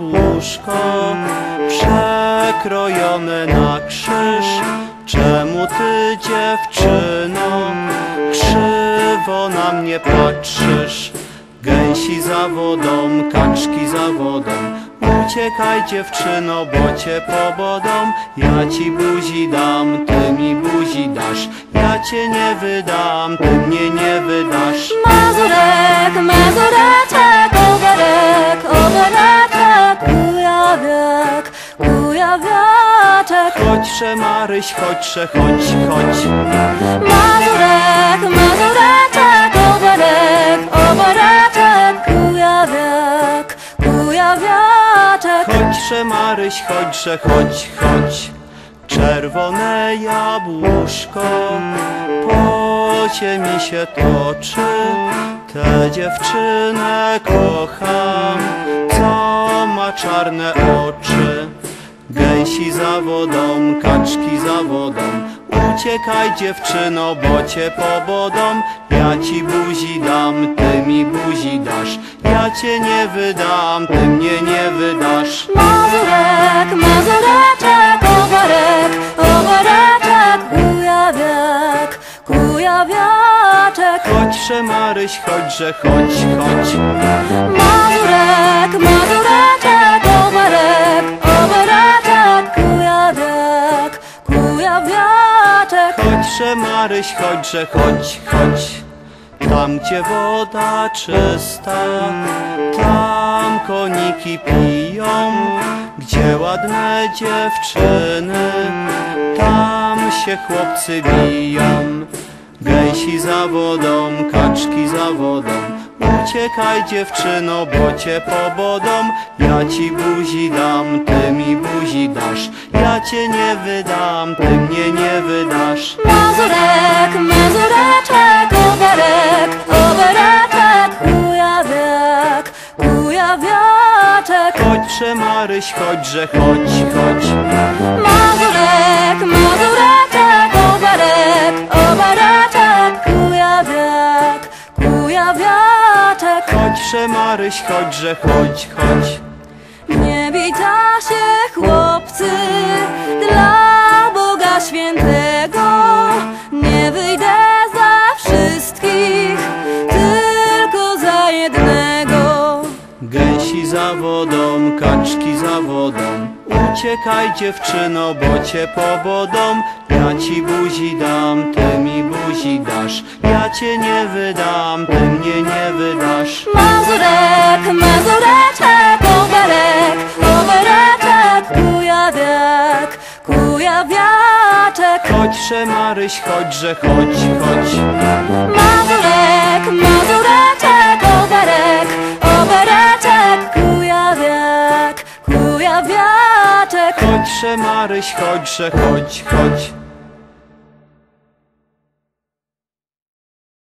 łóżko przekrojone na krzyż. Czemu ty, dziewczyno, krzywo na mnie patrzysz? Gęsi za wodą, kaczki za wodą. Uciekaj dziewczyno, bo cię pobodą. Ja ci buzi dam, ty mi buzi dasz. Ja cię nie wydam, ty mnie nie wydasz. Mazurek, mazureczek, kujawiaczek. Chodźże Maryś, chodźże, chodź, chodź. Mazurek, mazureczek, oberek, obereczek, kujawiak, kujawiaczek. Chodźże Maryś, chodźże, chodź, chodź. Czerwone jabłuszko po ziemi się toczy. Tę dziewczynę kocham, co ma czarne oczy. Gęsi za wodą, kaczki za wodą. Uciekaj dziewczyno, bo cię pobodą. Ja ci buzi dam, ty mi buzi dasz. Ja cię nie wydam, ty mnie nie wydasz. Mazurek, mazureczek, oberek, obereczek, kujawiak, kujawiaczek. Chodźże Maryś, chodźże, chodź, chodź. Mazurek, mazureczek, Maryś, chodźże, chodź, chodź. Tam gdzie woda czysta, tam koniki piją, gdzie ładne dziewczyny, tam się chłopcy biją. Gęsi za wodą, kaczki za wodą. Uciekaj dziewczyno, bo cię pobodą. Ja ci buzi dam, ty mi buzi cię nie wydam, ty mnie nie wydasz. Mazurek, mazureczek, oberek, obereczek, kujawiak, kujawiaczek. Chodźże Maryś, chodźże, chodź, chodź. Mazurek, mazureczek, oberek, obereczek, kujawiak, kujawiaczek. Chodźże Maryś, chodźże, chodź, chodź. Nie bita się chłopcy Gęsi za wodą, kaczki za wodą. Uciekaj dziewczyno, bo cię pobodą. Ja ci buzi dam, ty mi buzi dasz. Ja cię nie wydam, ty mnie nie wydasz. Mazurek, mazureczek, oberek, obereczek, kujawiak, kujawiaczek. Chodźże Maryś, chodźże, chodź, chodź. Mazurek, kujawiaczek. Chodźże Maryś, chodźże, chodź, chodź.